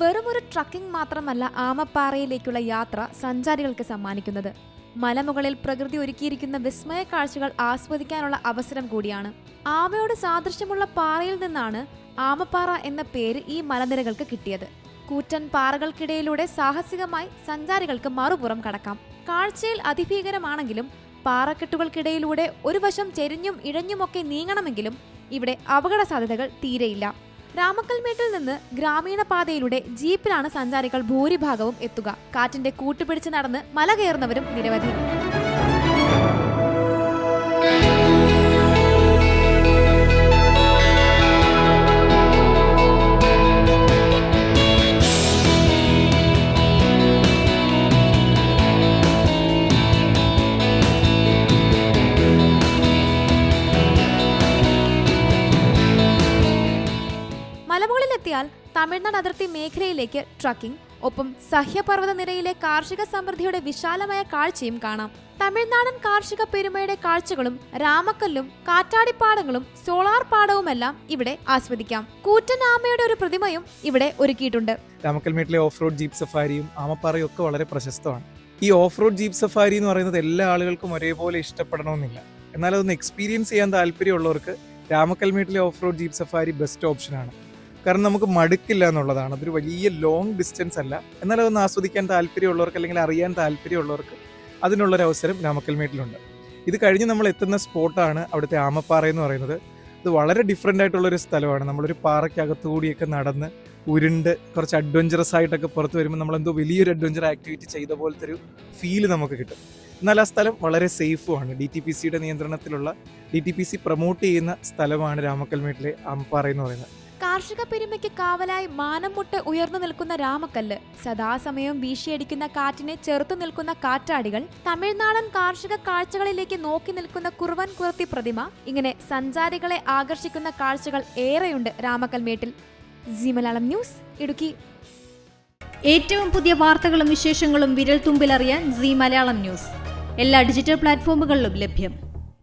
വെറുമൊരു ട്രക്കിംഗ് മാത്രമല്ല ആമപ്പാറയിലേക്കുള്ള യാത്ര സഞ്ചാരികൾക്ക് സമ്മാനിക്കുന്നത്. മലമുകളിൽ പ്രകൃതി ഒരുക്കിയിരിക്കുന്ന വിസ്മയ കാഴ്ചകൾ ആസ്വദിക്കാനുള്ള അവസരം കൂടിയാണ്. ആമയോട് സാദൃശ്യമുള്ള പാറയിൽ നിന്നാണ് ആമപ്പാറ എന്ന പേര് ഈ മലനിരകൾക്ക് കിട്ടിയത്. കൂറ്റൻ പാറകൾക്കിടയിലൂടെ സാഹസികമായി സഞ്ചാരികൾക്ക് മറുപുറം കടക്കാം. കാഴ്ചയിൽ അതിഭീകരമാണെങ്കിലും പാറക്കെട്ടുകൾക്കിടയിലൂടെ ഒരു വശം ചെരിഞ്ഞും ഇഴഞ്ഞുമൊക്കെ നീങ്ങണമെങ്കിലും ഇവിടെ അപകട സാധ്യതകൾ തീരെയില്ല. രാമക്കൽമേട്ടിൽ നിന്ന് ഗ്രാമീണ പാതയിലൂടെ ജീപ്പിലാണ് സഞ്ചാരികൾ ഭൂരിഭാഗവും എത്തുക. കാറ്റിന്റെ കൂട്ടുപിടിച്ച് നടന്ന് മല കയറുന്നവരും നിരവധി. മലമുകളിലെത്തിയാൽ തമിഴ്നാട് അതിർത്തി മേഖലയിലേക്ക് ട്രക്കിംഗ് ഒപ്പം സഹ്യപർവത നിരയിലെ കാർഷിക സമൃദ്ധിയുടെ വിശാലമായ കാഴ്ചയും കാണാം. തമിഴ്നാടൻ കാർഷിക പെരുമയുടെ കാഴ്ചകളും രാമക്കല്ലും കാറ്റാടിപ്പാടങ്ങളും സോളാർ പാടവുമെല്ലാം ഇവിടെ ആസ്വദിക്കാം. കൂറ്റൻ ആമയുടെ ഒരു പ്രതിമയും ഇവിടെ ഒരുക്കിയിട്ടുണ്ട്. രാമക്കൽമേട്ടിലെ ഓഫ് റോഡ് ജീപ്പ് സഫാരിയും ആമപ്പാറയും ഒക്കെ വളരെ പ്രശസ്തമാണ്. ഈ ഓഫ് റോഡ് ജീപ്പ് സഫാരി എന്ന് പറയുന്നത് എല്ലാ ആളുകൾക്കും ഒരേപോലെ ഇഷ്ടപ്പെടണമെന്നില്ല. എന്നാൽ അതൊന്ന് എക്സ്പീരിയൻസ് ചെയ്യാൻ താല്പര്യമുള്ളവർക്ക് രാമക്കൽമേട്ടിലെ off road jeep safari best ഓപ്ഷനാണ് കാരണം നമുക്ക് മടുക്കില്ല എന്നുള്ളതാണ്. അതൊരു വലിയ ലോങ് ഡിസ്റ്റൻസ് അല്ല. എന്നാൽ അതൊന്ന് ആസ്വദിക്കാൻ താല്പര്യമുള്ളവർക്ക് അല്ലെങ്കിൽ അറിയാൻ താല്പര്യമുള്ളവർക്ക് അതിനുള്ളൊരു അവസരം രാമക്കൽമേട്ടിലുണ്ട് ഇത് കഴിഞ്ഞ് നമ്മൾ എത്തുന്ന സ്പോട്ടാണ് അവിടുത്തെ ആമപ്പാറ എന്ന് പറയുന്നത്. ഇത് വളരെ ഡിഫറെന്റ് ആയിട്ടുള്ളൊരു സ്ഥലമാണ്. നമ്മളൊരു പാറയ്ക്കകത്തു കൂടിയൊക്കെ നടന്ന് ഉരുണ്ട് കുറച്ച് അഡ്വഞ്ചറസ് ആയിട്ടൊക്കെ പുറത്ത് വരുമ്പോൾ നമ്മളെന്തോ വലിയൊരു അഡ്വഞ്ചർ ആക്ടിവിറ്റി ചെയ്ത പോലത്തെ ഒരു ഫീൽ നമുക്ക് കിട്ടും. എന്നാൽ ആ സ്ഥലം വളരെ സേഫുമാണ് ഡി ടി പി സിയുടെ നിയന്ത്രണത്തിലുള്ള D T P C promote ചെയ്യുന്ന സ്ഥലമാണ് രാമക്കൽമേട്ടിലെ ആമപ്പാറ എന്ന് പറയുന്നത്. കാർഷിക പെരുമയ്ക്ക് കാവലായി മാനം മുട്ട് ഉയർന്നു നിൽക്കുന്ന രാമക്കല്ല് സദാസമയം വീശിയടിക്കുന്ന കാറ്റിനെ ചെറുത്തു നിൽക്കുന്ന കാറ്റാടികൾ തമിഴ്നാടൻ കാർഷിക കാഴ്ചകളിലേക്ക് നോക്കി നിൽക്കുന്ന കുറുവൻ കുറത്തി പ്രതിമ ഇങ്ങനെ സഞ്ചാരികളെ ആകർഷിക്കുന്ന കാഴ്ചകൾ ഏറെയുണ്ട് രാമക്കൽമേട്ടിൽ. Zee Malayalam news Idukki. ഏറ്റവും പുതിയ വാർത്തകളും വിശേഷങ്ങളും വിരൽ തുമ്പിലറിയാൻ സി മലയാളം ന്യൂസ്. എല്ലാ ഡിജിറ്റൽ പ്ലാറ്റ്ഫോമുകളിലും ലഭ്യം.